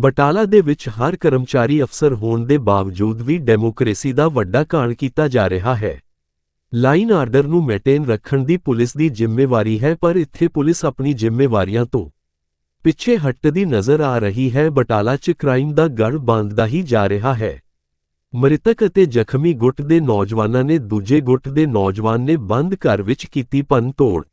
ਬਟਾਲਾ ਦੇ ਵਿੱਚ ਹਰ ਕਰਮਚਾਰੀ ਅਫਸਰ ਹੋਣ ਦੇ ਬਾਵਜੂਦ ਵੀ ਡੈਮੋਕ੍ਰੇਸੀ ਦਾ ਵੱਡਾ ਘਾਣ ਕੀਤਾ ਜਾ ਰਿਹਾ ਹੈ। ਲਾਈਨ ਆਰਡਰ ਨੂੰ ਮੇਨਟੇਨ ਰੱਖਣ ਦੀ ਪੁਲਿਸ ਦੀ ਜ਼ਿੰਮੇਵਾਰੀ ਹੈ, ਪਰ ਇੱਥੇ ਪੁਲਿਸ ਆਪਣੀ ਜ਼ਿੰਮੇਵਾਰੀਆਂ ਤੋਂ ਪਿੱਛੇ ਹਟਦੀ ਨਜ਼ਰ ਆ ਰਹੀ ਹੈ। ਬਟਾਲਾ 'ਚ ਕ੍ਰਾਈਮ ਦਾ ਗੜ ਬੰਦਦਾ ਹੀ ਜਾ ਰਿਹਾ ਹੈ। ਮ੍ਰਿਤਕ ਅਤੇ ਜ਼ਖਮੀ ਗੁੱਟ ਦੇ ਨੌਜਵਾਨਾਂ ਨੇ ਦੂਜੇ ਗੁੱਟ ਦੇ ਨੌਜਵਾਨ ਨੇ ਬੰਦ ਘਰ ਵਿੱਚ ਕੀਤੀ ਤੋੜ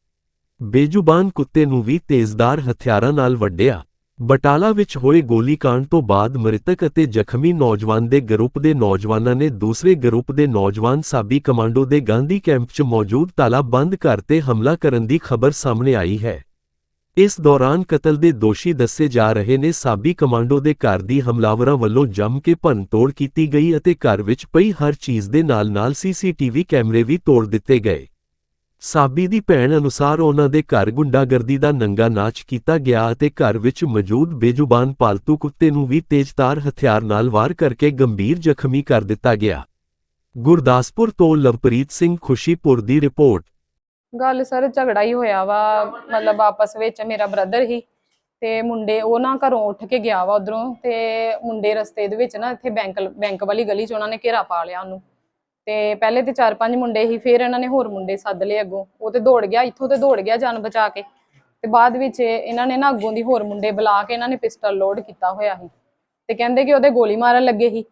ਬੇਜ਼ੁਬਾਨ ਕੁੱਤੇ ਨੂੰ ਵੀ ਤੇਜ਼ਦਾਰ ਹਥਿਆਰਾਂ ਨਾਲ ਵੱਢਿਆ। ਬਟਾਲਾ ਵਿੱਚ ਹੋਏ ਗੋਲੀकांड ਤੋਂ ਬਾਅਦ ਮ੍ਰਿਤਕ ਅਤੇ ਜ਼ਖਮੀ ਨੌਜਵਾਨ ਦੇ ਗਰੁੱਪ ਦੇ ਨੌਜਵਾਨਾਂ ਨੇ ਦੂਸਰੇ ਗਰੁੱਪ ਦੇ ਨੌਜਵਾਨ ਸਾਬੀ ਕਮਾਂਡੋ ਦੇ ਗਾਂਧੀ ਕੈਂਪ 'ਚ ਮੌਜੂਦ ਤਾਲਾਬੰਦ ਘਰ ਤੇ ਹਮਲਾ ਕਰਨ ਦੀ ਖਬਰ ਸਾਹਮਣੇ ਆਈ ਹੈ। ਇਸ ਦੌਰਾਨ ਕਤਲ ਦੇ ਦੋਸ਼ੀ ਦੱਸੇ ਜਾ ਰਹੇ ਨੇ ਸਾਬੀ ਕਮਾਂਡੋ ਦੇ ਘਰ ਦੀ ਹਮਲਾਵਰਾਂ ਵੱਲੋਂ ਜੰਮ ਕੇ ਭੰਨਤੋੜ ਕੀਤੀ ਗਈ ਅਤੇ ਘਰ ਵਿੱਚ ਪਈ ਹਰ ਚੀਜ਼ ਦੇ ਨਾਲ-ਨਾਲ ਸੀਸੀਟੀਵੀ ਕੈਮਰੇ ਵੀ ਤੋੜ ਦਿੱਤੇ ਗਏ। ਸਾਬੀ ਦੀ ਭੈਣ ਅਨੁਸਾਰ ਉਹਨਾਂ ਦੇ ਘਰ ਗੁੰਡਾਗਰਦੀ ਦਾ ਨੰਗਾ ਨਾਚ ਕੀਤਾ ਗਿਆ ਅਤੇ ਘਰ ਵਿੱਚ ਮੌਜੂਦ ਬੇਜ਼ੁਬਾਨ ਪਾਲਤੂ ਕੁੱਤੇ ਨੂੰ ਵੀ ਤੇਜ਼ਧਾਰ ਹਥਿਆਰ ਨਾਲ ਵਾਰ ਕਰਕੇ ਗੰਭੀਰ ਜ਼ਖਮੀ ਕਰ ਦਿੱਤਾ ਗਿਆ। ਗੁਰਦਾਸਪੁਰ ਤੋਂ ਲਵਪ੍ਰੀਤ ਸਿੰਘ ਖੁਸ਼ੀਪੁਰ ਦੀ ਰਿਪੋਰਟ। ਗੱਲ ਸਰ ਝਗੜਾ ਹੀ ਹੋਇਆ ਵਾ, ਮਤਲਬ ਆਪਸ ਵਿੱਚ ਮੇਰਾ ਬ੍ਰਦਰ ਹੀ ਤੇ ਮੁੰਡੇ ਉਹ ਨਾ ਘਰੋਂ ਉੱਠ ਕੇ ਗਿਆ ਵਾ ਉਧਰੋਂ ਤੇ ਮੁੰਡੇ ਰਸਤੇ ਦੇ ਵਿੱਚ ਨਾ ਇੱਥੇ ਬੈਂਕ ਬੈਂਕ ਵਾਲੀ ਗਲੀ 'ਚ ਉਹਨਾਂ ਨੇ ਘੇਰਾ ਪਾ ਲਿਆ ਉਹਨੂੰ। ਤੇ ਪਹਿਲੇ ਤੇ ਚਾਰ ਪੰਜ ਮੁੰਡੇ ਹੀ ਫਿਰ ਇਹਨਾਂ ਨੇ ਹੋਰ ਮੁੰਡੇ ਸੱਦ ਲਏ ਅੱਗੋਂ। ਉਹ ਤੇ ਦੌੜ ਗਿਆ, ਇੱਥੋਂ ਤੇ ਦੌੜ ਗਿਆ ਜਾਨ ਬਚਾ ਕੇ। ਤੇ ਬਾਅਦ ਵਿੱਚ ਇਹਨਾਂ ਨੇ ਨਾ ਅੱਗੋਂ ਦੀ ਹੋਰ ਮੁੰਡੇ ਬੁਲਾ ਕੇ ਇਹਨਾਂ ਨੇ ਪਿਸਟਲ ਲੋਡ ਕੀਤਾ ਹੋਇਆ ਸੀ। ਤੇ ਕਹਿੰਦੇ ਕਿ ਉਹਦੇ ਗੋਲੀ ਮਾਰਨ ਲੱਗੇ ਸੀ।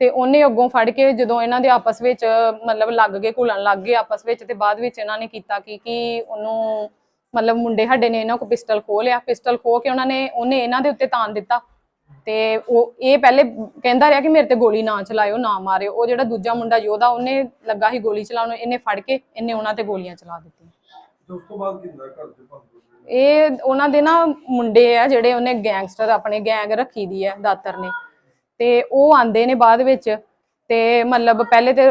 ਤੇ ਉਹਨੇ ਅੱਗੋਂ ਫੜ ਕੇ ਜਦੋਂ ਇਹਨਾਂ ਦੇ ਆਪਸ ਵਿੱਚ, ਮਤਲਬ ਲੱਗ ਗਏ, ਘੁਲਣ ਲੱਗ ਗਏ ਆਪਸ ਵਿੱਚ ਤੇ ਬਾਅਦ ਵਿੱਚ ਇਹਨਾਂ ਨੇ ਕੀਤਾ ਕਿ ਕਿ ਉਹਨੂੰ ਮਤਲਬ ਮੁੰਡੇ ਸਾਡੇ ਨੇ ਇਹਨਾਂ ਕੋ ਪਿਸਟਲ ਖੋਹ ਲਿਆ। ਪਿਸਟਲ ਖੋਹ ਕੇ ਉਹਨਾਂ ਨੇ, ਉਹਨੇ ਇਹਨਾਂ ਦੇ ਉੱਤੇ ਤਾਨ ਦਿੱਤਾ। ਤੇ ਉਹ ਇਹ ਪਹਿਲੇ ਕਹਿੰਦਾ ਰਿਹਾ ਕਿ ਮੇਰੇ ਤੇ ਗੋਲੀ ਨਾ ਚਲਾਇਓ ਨਾ ਮਾਰਿਓ। ਉਹ ਜਿਹੜਾ ਦੂਜਾ ਮੁੰਡਾ ਯੋਧਾ ਉਹਨੇ ਲੱਗਾ ਸੀ ਗੋਲੀ ਚਲਾਉਣ ਇਹਨੇ ਫੜ ਕੇ ਇਹਨੇ ਉਹਨਾਂ ਤੇ ਗੋਲੀਆਂ ਚਲਾ ਦਿੱਤੀਆਂ। ਤੇ ਉਸ ਤੋਂ ਬਾਅਦ ਕਿੰਨਾ ਘਰ ਦੇ ਭੰਗ ਇਹ ਉਹਨਾਂ ਦੇ ਨਾ ਮੁੰਡੇ ਆ ਜਿਹੜੇ ਉਹਨੇ ਗੈਂਗਸਟਰ ਆਪਣੇ ਗੈਂਗ ਰੱਖੀ ਦੀ ਹੈ ਦਾਤਰ ਨੇ। ਤੇ ਉਹ ਆਂਦੇ ਨੇ ਬਾਅਦ ਵਿੱਚ ਤੇ ਮਤਲਬ ਪਹਿਲੇ ਤੇ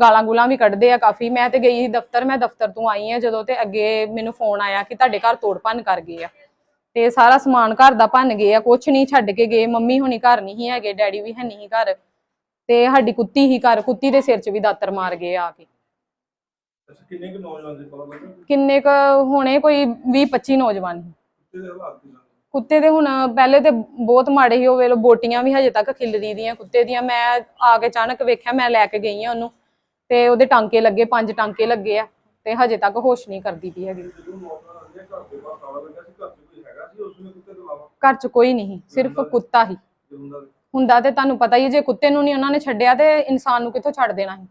ਗਾਲਾਂ ਗੁਲਾਂ ਵੀ ਕੱਢਦੇ ਆ ਕਾਫੀ। ਮੈਂ ਤੇ ਗਈ ਸੀ ਦਫ਼ਤਰ ਮੈਂ ਦਫ਼ਤਰ ਤੋਂ ਆਈ ਆ ਜਦੋਂ ਤੇ ਅੱਗੇ ਮੈਨੂੰ ਫੋਨ ਆਇਆ ਕਿ ਤੁਹਾਡੇ ਘਰ ਤੋੜ ਭੰਨ ਕਰ ਗਏ ਆ। ਤੇ ਸਾਰਾ ਸਮਾਨ ਘਰ ਦਾ ਭੰਨ ਗਏ ਆ ਕੁਛ ਨਹੀਂ ਛੱਡ ਕੇ ਗਏ ਮੰਮੀ ਹੁਣੀ ਘਰ ਨਹੀਂ ਸੀ ਹੈਗੇ ਡੈਡੀ ਵੀ ਹੈ ਨਹੀਂ ਸੀ ਘਰ। ਤੇ ਸਾਡੀ ਕੁੱਤੀ ਹੀ ਘਰ ਕੁੱਤੀ ਦੇ ਸਿਰ 'ਚ ਵੀ ਦਾਤਰ ਮਾਰ ਗਏ ਆ ਕੇ। ਅੱਛਾ ਕਿੰਨੇ ਕੁ ਨੌਜਵਾਨ ਦੇ ਪਤਾ ਲੱਗਾ ਕਿੰਨੇ ਕ ਹੋਣੇ ਕੋਈ 20 25 ਨੌਜਵਾਨ ਸੀ। ਕਿਤੇ ਦੇ ਹਾਲਾਤ ਕੀ ਲੱਗੇ ਕੁੱਤੇ ਦੇ ਹੁਣ ਪਹਿਲੇ ਤੇ ਬਹੁਤ ਮਾੜੇ ਹੀ ਹੋਵੇ ਲੋ ਬੋਟੀਆਂ ਵੀ ਹਜੇ ਤੱਕ ਖਿਲਰੀ ਦੀਆਂ ਕੁੱਤੇ ਦੀਆਂ। ਮੈਂ ਆ ਕੇ ਅਚਾਨਕ ਵੇਖਿਆ ਮੈਂ ਲੈ ਕੇ ਗਈ ਆ ਉਹਨੂੰ। ਤੇ ਉਹਦੇ ਟਾਂਕੇ ਲੱਗੇ ਪੰਜ ਟਾਂਕੇ ਲੱਗੇ ਆ ਤੇ ਹਜੇ ਤੱਕ ਹੋਸ਼ ਨਹੀਂ ਕਰਦੀ ਪਈ ਹੈਗੀ। ਜਦੋਂ ਨੌਜਵਾਨ ਆਉਂਦੇ ਘਰ ਦੇ ਬਾਹਰ ਤਾਲਾ ਲੱਗਾ ਸੀ ਘਰ 'ਚ ਘਰ 'ਚ ਕੋਈ ਨਹੀਂ ਸਿਰਫ ਕੁੱਤਾ ਹੀ। ਹੁੰਦਾ ਤੇ ਤੁਹਾਨੂੰ ਪਤਾ ਹੀ ਹੈ, ਜੇ ਕੁੱਤੇ ਨੂੰ ਨਹੀਂ ਉਹਨਾਂ ਨੇ ਛੱਡਿਆ ਤੇ ਇਨਸਾਨ ਨੂੰ ਕਿੱਥੋਂ ਛੱਡ ਦੇਣਾ ਸੀ?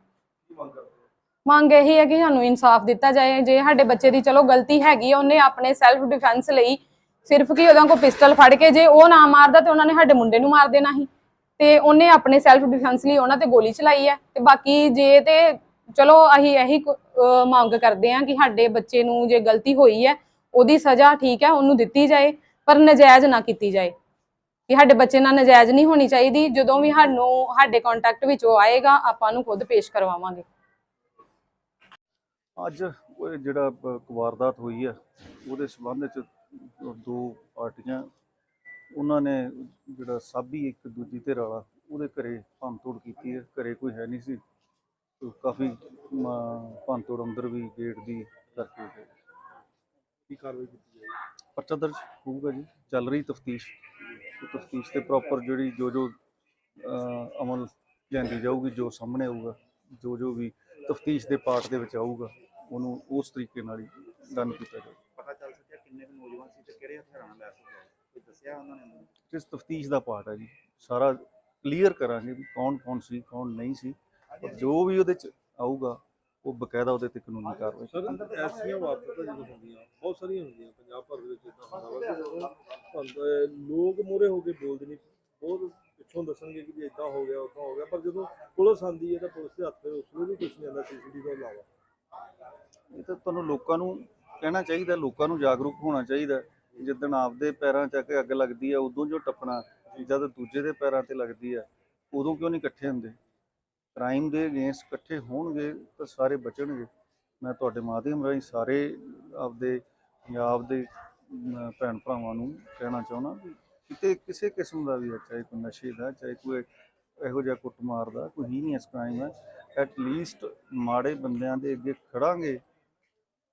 ਮੰਗ ਆ? ਇਹੀ ਹੈ ਕਿ ਸਾਨੂੰ ਇਨਸਾਫ ਦਿੱਤਾ ਜਾਏ। ਜੇ ਸਾਡੇ ਬੱਚੇ ਦੀ ਚਲੋ ਗਲਤੀ ਹੈਗੀ ਆ, ਉਹਨੇ ਆਪਣੇ ਸੈਲਫ ਡਿਫੈਂਸ ਲਈ ਸਿਰਫ ਕਿ ਉਹਦਾ ਕੋ ਪਿਸਟਲ ਫੜ ਕੇ ਜੇ ਉਹ ਨਾ ਮਾਰਦਾ ਤੇ ਉਹਨਾਂ ਨੇ ਸਾਡੇ ਮੁੰਡੇ ਨੂੰ ਮਾਰ ਦੇਣਾ ਸੀ। ਤੇ ਉਹਨੇ ਆਪਣੇ ਸੈਲਫ ਡਿਫੈਂਸ ਲਈ ਉਹਨਾਂ ਤੇ ਗੋਲੀ ਚਲਾਈ ਹੈ। ਤੇ ਬਾਕੀ ਜੇ ਤੇ ਚਲੋ ਅਸੀਂ ਇਹੀ ਮੰਗ ਕਰਦੇ ਹਾਂ ਕਿ ਸਾਡੇ ਬੱਚੇ ਨੂੰ ਜੇ ਗਲਤੀ ਹੋਈ ਹੈ ਉਹਦੀ ਸਜ਼ਾ ਠੀਕ ਹੈ, ਉਹਨੂੰ ਦਿੱਤੀ ਜਾਏ, ਪਰ ਨਜਾਇਜ਼ ਨਾ ਕੀਤੀ ਜਾਏ। ਕਿ ਸਾਡੇ ਬੱਚੇ ਨਾਲ ਨਜਾਇਜ਼ ਨਹੀਂ ਹੋਣੀ ਚਾਹੀਦੀ, ਜਦੋਂ ਵੀ ਸਾਨੂੰ, ਸਾਡੇ ਕੰਟੈਕਟ ਵਿੱਚ ਉਹ ਆਏਗਾ, ਆਪਾਂ ਨੂੰ ਖੁਦ ਪੇਸ਼ ਕਰਵਾਵਾਂਗੇ। ਅੱਜ ਉਹ ਜਿਹੜਾ ਵਾਰਦਾਤ ਹੋਈ ਹੈ ਉਹਦੇ ਸੰਬੰਧ ਵਿੱਚ ਦੋ ਪਾਰਟੀਆਂ, ਉਹਨਾਂ ਨੇ ਜਿਹੜਾ ਸਾਬੀ ਇੱਕ ਦੂਜੀ ਧਿਰ ਵਾਲਾ ਉਹਦੇ ਘਰੇ ਭੰਨਤੋੜ ਕੀਤੀ ਹੈ ਘਰੇ ਕੋਈ ਹੈ ਨਹੀਂ ਸੀ। ਕਾਫੀ ਭੰਨਤੋੜ ਅੰਦਰ ਵੀ ਗੇਟ ਦੀ ਕਰਕੇ। ਕੀ ਕਾਰਵਾਈ ਕੀਤੀ ਜਾਏ ਪਰਚਾ ਦਰਜ ਹੋਊਗਾ ਜੀ। ਚੱਲ ਰਹੀ ਤਫਤੀਸ਼। ਤਫਤੀਸ਼ ਤੇ ਪ੍ਰੋਪਰ ਜਿਹੜੀ ਜੋ ਜੋ ਅਮਲ ਲਿਆਂਦੀ ਜਾਊਗੀ ਜੋ ਸਾਹਮਣੇ ਆਊਗਾ ਜੋ ਜੋ ਵੀ ਤਫਤੀਸ਼ ਦੇ ਪਾਰਟ ਦੇ ਵਿੱਚ ਆਊਗਾ ਉਹਨੂੰ ਉਸ ਤਰੀਕੇ ਨਾਲ ਹੀ ਡਨ ਕੀਤਾ ਜਾਊਗਾ ਪਤਾ ਚੱਲ ਸਕਿਆ ਕਿੰਨੇ ਕੁ ਨੌਜਵਾਨ ਸੀ ਤੇ ਕਿਹੜੇ ਹਥਿਆਰਾਂ ਨਾਲ ਲੈਸ ਹੋਏ ਕੋਈ ਦੱਸਿਆ ਉਹਨਾਂ ਨੇ ਇਸ ਤਫਤੀਸ਼ ਦਾ ਪਾਰਟ ਹੈ ਜੀ। ਸਾਰਾ ਕਲੀਅਰ ਕਰਾਂਗੇ ਵੀ ਕੌਣ ਕੌਣ ਸੀ ਕੌਣ ਨਹੀਂ ਸੀ। ਔਰ ਜੋ ਵੀ ਉਹਦੇ ਚ ਆਊਗਾ ਉਹ ਬਕਾਇਦਾ ਉਹਦੇ ਤੇ ਕਾਨੂੰਨੀ ਕਾਰਵਾਈ ਸਰ ਐਸੀਆਂ ਵਾਰਦਾਤਾਂ ਜਦੋਂ ਹੁੰਦੀਆਂ ਬਹੁਤ ਸਾਰੀਆਂ ਹੁੰਦੀਆਂ ਪੰਜਾਬ ਭਰ ਦੇ ਵਿੱਚ ਇਦਾਂ ਹੁੰਦਾ ਵਾ ਕਿ ਲੋਕ ਮੂਹਰੇ ਹੋ ਕੇ ਬੋਲਦੇ ਨਹੀਂ ਬਹੁਤ ਪਿੱਛੋਂ ਦੱਸਣਗੇ ਕਿ ਇਦਾਂ ਹੋ ਗਿਆ ਉਦਾਂ ਹੋ ਗਿਆ ਪਰ ਜਦੋਂ ਪੁਲਿਸ ਆਂਦੀ ਹੈ ਤਾਂ ਪੁਲਿਸ ਦੇ ਹੱਥ ਉਸ ਨੂੰ ਵੀ ਕੁਝ ਨਹੀਂ ਆਉਂਦਾ ਸੀਸੀਟੀਵੀ ਤੋਂ ਇਲਾਵਾ। ਇਹ ਤਾਂ ਤੁਹਾਨੂੰ ਲੋਕਾਂ ਨੂੰ ਕਹਿਣਾ ਚਾਹੀਦਾ ਲੋਕਾਂ ਨੂੰ ਜਾਗਰੂਕ ਹੋਣਾ ਚਾਹੀਦਾ। ਜਿੱਦਣ ਆਪਦੇ ਪੈਰਾਂ 'ਚ ਅੱਗ ਲੱਗਦੀ ਆ ਉਦੋਂ ਜੋ ਟੱਪਣਾ ਜਦ ਦੂਜੇ ਦੇ ਪੈਰਾਂ ਤੇ ਲੱਗਦੀ ਆ ਉਦੋਂ ਕਿਉਂ ਨਹੀਂ ਇਕੱਠੇ ਹੁੰਦੇ? ਕ੍ਰਾਈਮ ਦੇ ਅਗੇਂਸਟ ਇਕੱਠੇ ਹੋਣਗੇ ਤਾਂ ਸਾਰੇ ਬਚਣਗੇ। ਮੈਂ ਤੁਹਾਡੇ ਮਾਧਿਅਮ ਰਾਹੀਂ ਸਾਰੇ ਆਪਦੇ ਪੰਜਾਬ ਦੇ ਭੈਣ ਭਰਾਵਾਂ ਨੂੰ ਕਹਿਣਾ ਚਾਹੁੰਦਾ ਵੀ ਕਿਤੇ ਕਿਸੇ ਕਿਸਮ ਦਾ ਵੀ ਹੈ, ਚਾਹੇ ਕੋਈ ਨਸ਼ੇ ਦਾ, ਚਾਹੇ ਕੋਈ ਇਹੋ ਜਿਹਾ ਕੁੱਟਮਾਰ ਦਾ, ਕੋਈ ਹੀ ਨਹੀਂ ਇਸ ਕ੍ਰਾਈਮ ਹੈ ਐਟ ਲੀਸਟ ਮਾੜੇ ਬੰਦਿਆਂ ਦੇ ਅੱਗੇ ਖੜਾਂਗੇ,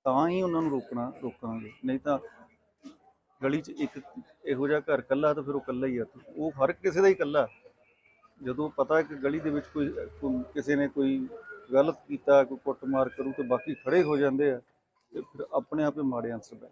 ਤਾਂ ਹੀ ਉਹਨਾਂ ਨੂੰ ਰੋਕਣਾ, ਰੋਕਾਂਗੇ। ਨਹੀਂ ਤਾਂ ਗਲੀ 'ਚ ਇੱਕ ਇਹੋ ਜਿਹਾ ਘਰ ਕੱਲਾ ਤਾਂ ਫਿਰ ਉਹ ਕੱਲਾ ਹੀ ਆ। ਉਹ ਹਰ ਕਿਸੇ ਦਾ ਹੀ ਕੱਲਾ ਜਦੋਂ ਪਤਾ ਕਿ ਗਲੀ ਦੇ ਵਿੱਚ ਕੋਈ, ਕੋਈ- ਕਿਸੇ ਨੇ ਕੋਈ ਗਲਤ ਕੀਤਾ, ਕੋਈ ਕੁੱਟਮਾਰ ਕਰੂ ਤੇ ਬਾਕੀ ਖੜੇ ਹੋ ਜਾਂਦੇ ਆ, ਤੇ ਫਿਰ ਆਪਣੇ ਆਪੇ ਮਾੜੇ ਅਨਸਰ ਬੈਠ